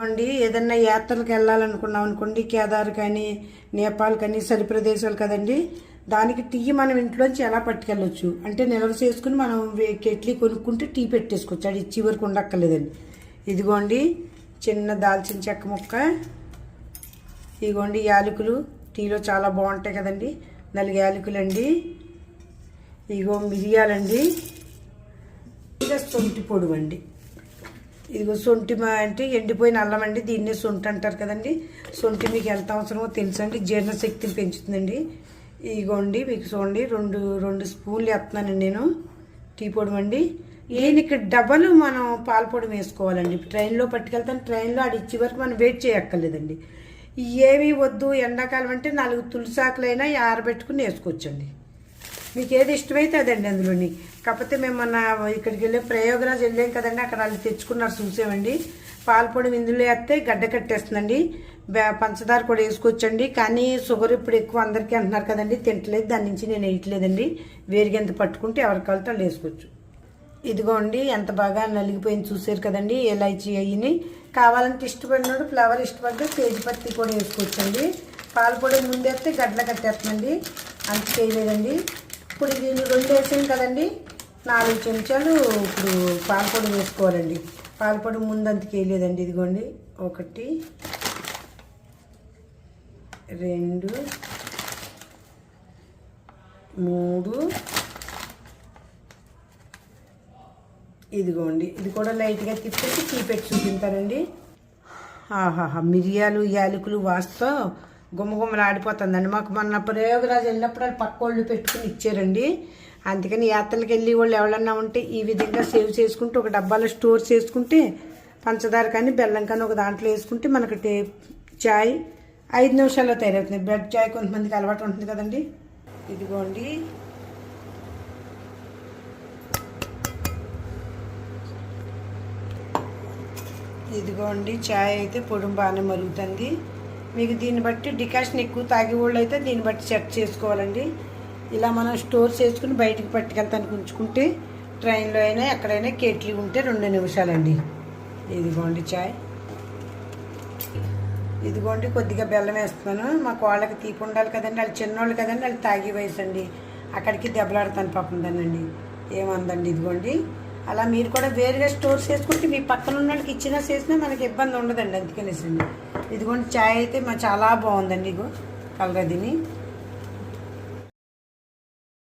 అండి ఏదన్నా యాత్రలకు వెళ్ళాలనుకున్నాం అనుకోండి కేదార్ కానీ నేపాల్ కానీ సరి ప్రదేశాలు కదండి దానికి టీ మనం ఇంట్లోంచి ఎలా పట్టుకెళ్ళొచ్చు? అంటే నిల్వ చేసుకుని మనం కెట్లీ కొనుక్కుంటే టీ పెట్టేసుకోవచ్చు. అది ఇచ్చి వరకు ఉండక్కర్లేదండి. ఇదిగోండి చిన్న దాల్చిన చెక్క ముక్క ఇదిగోండి యాలకులు టీలో చాలా బాగుంటాయి కదండి నలుగు యాలకులు అండి ఇగో మిరియాలండి ఇక సొంటి పొడువు అండి ఇదిగో సొంటి అంటే ఎండిపోయిన అల్లం అండి దీన్నే సొంటి అంటారు కదండి. సొంటి మీకు ఎంత అవసరమో తెలుసండి. జీర్ణశక్తిని పెంచుతుందండి. ఇదిగోండి మీకు చూడండి రెండు రెండు స్పూన్లు వేస్తున్నానండి నేను. టీ పొడి అండి దీనికి డబల్ మనం పాల పొడి వేసుకోవాలండి. ట్రైన్లో పట్టుకెళ్తాను ట్రైన్లో అది ఇచ్చే వరకు మనం వెయిట్ చేయక్కర్లేదండి. ఏవి వద్దు ఎండాకాలం అంటే నాలుగు తులసాకులైనా ఆరబెట్టుకుని వేసుకోవచ్చండి. మీకు ఏది ఇష్టమైతే అదండి అందులోని. కాకపోతే మేము మొన్న ఇక్కడికి వెళ్ళే ప్రయోగరాజ్ వెళ్ళాం కదండి అక్కడ వాళ్ళు తెచ్చుకున్నారు చూసామండి. పాలపొడి ఇందులో వేస్తే గడ్డ కట్టేస్తుందండి. పంచదార కూడా వేసుకోవచ్చండి కానీ షుగర్ ఇప్పుడు ఎక్కువ అందరికీ అంటున్నారు కదండి తింటలేదు దాని నుంచి నేను వేయట్లేదండి. వేరుగెంత పట్టుకుంటే ఎవరికి కలితే వాళ్ళు వేసుకోవచ్చు. ఇదిగోండి ఎంత బాగా నలిగిపోయింది చూసారు కదండి ఎలైచీ అయ్యి కావాలంటే ఇష్టపడినాడు ఫ్లవర్ ఇష్టపడితే తేజ్పత్తి కూడా వేసుకోవచ్చండి. పాలపొడి ముందేస్తే గడ్డలు కట్టేస్తుందండి. అంత చేయలేదండి. ఇప్పుడు దీన్ని రెండు వేసాం కదండి. నాలుగు చెంచాలు ఇప్పుడు పాలపొడి వేసుకోవాలండి. పాలపొడి ముందంతకి వేయలేదండి ఇదిగోండి. ఒకటి రెండు మూడు ఇదిగోండి. ఇది కూడా లైట్గా తిప్పేసి తీపెట్టి చూపించారండి ఆహాహా మిరియాలు యాలకులు వాస్తో గుమ్మగుమ్మలు ఆడిపోతుందండి. మాకు మొన్న ప్రయోగరాజు వెళ్ళినప్పుడు వాళ్ళు పక్క వాళ్ళు పెట్టుకుని ఇచ్చారండి. అందుకని యాత్రలకు వెళ్ళి వాళ్ళు ఎవరన్నా ఉంటే ఈ విధంగా సేవ్ చేసుకుంటే ఒక డబ్బాలో స్టోర్ చేసుకుంటే పంచదార కానీ బెల్లం కానీ ఒక దాంట్లో వేసుకుంటే మనకు టే చాయ్ ఐదు నిమిషాల్లో తయారవుతుంది. బ్రెడ్ చాయ్ కొంతమందికి అలవాటు ఉంటుంది కదండి. ఇదిగోండి. ఇదిగోండి చాయ్ అయితే పొడుం బాగానే మరుగుతుంది. మీకు దీన్ని బట్టి డికాషన్ ఎక్కువ తాగే వాళ్ళు అయితే దీన్ని బట్టి సెట్ చేసుకోవాలండి. ఇలా మనం స్టోర్ చేసుకుని బయటికి పట్టుకెళ్తానికి ఉంచుకుంటే ట్రైన్లో అయినా ఎక్కడైనా కేట్లీ ఉంటే రెండు నిమిషాలండి. ఇదిగోండి చాయ్. ఇదిగోండి కొద్దిగా బెల్లం వేస్తున్నాను. మా కోళ్ళకి తీపి ఉండాలి కదండి వాళ్ళు చిన్నోళ్ళు కదండి వాళ్ళు తాగి వయసు అండి అక్కడికి దెబ్బలాడతాను పాపం దానండి ఏమందండి ఇదిగోండి. అలా మీరు కూడా వేరుగా స్టోర్ చేసుకుంటే మీ పక్కన ఉన్న వాళ్ళకి ఇచ్చినా చేసినా మనకి ఇబ్బంది ఉండదండి అందుకనేసండి. ఇదిగోండి చాయ్ అయితే మా చాలా బాగుందండి ఇగో కలగదిని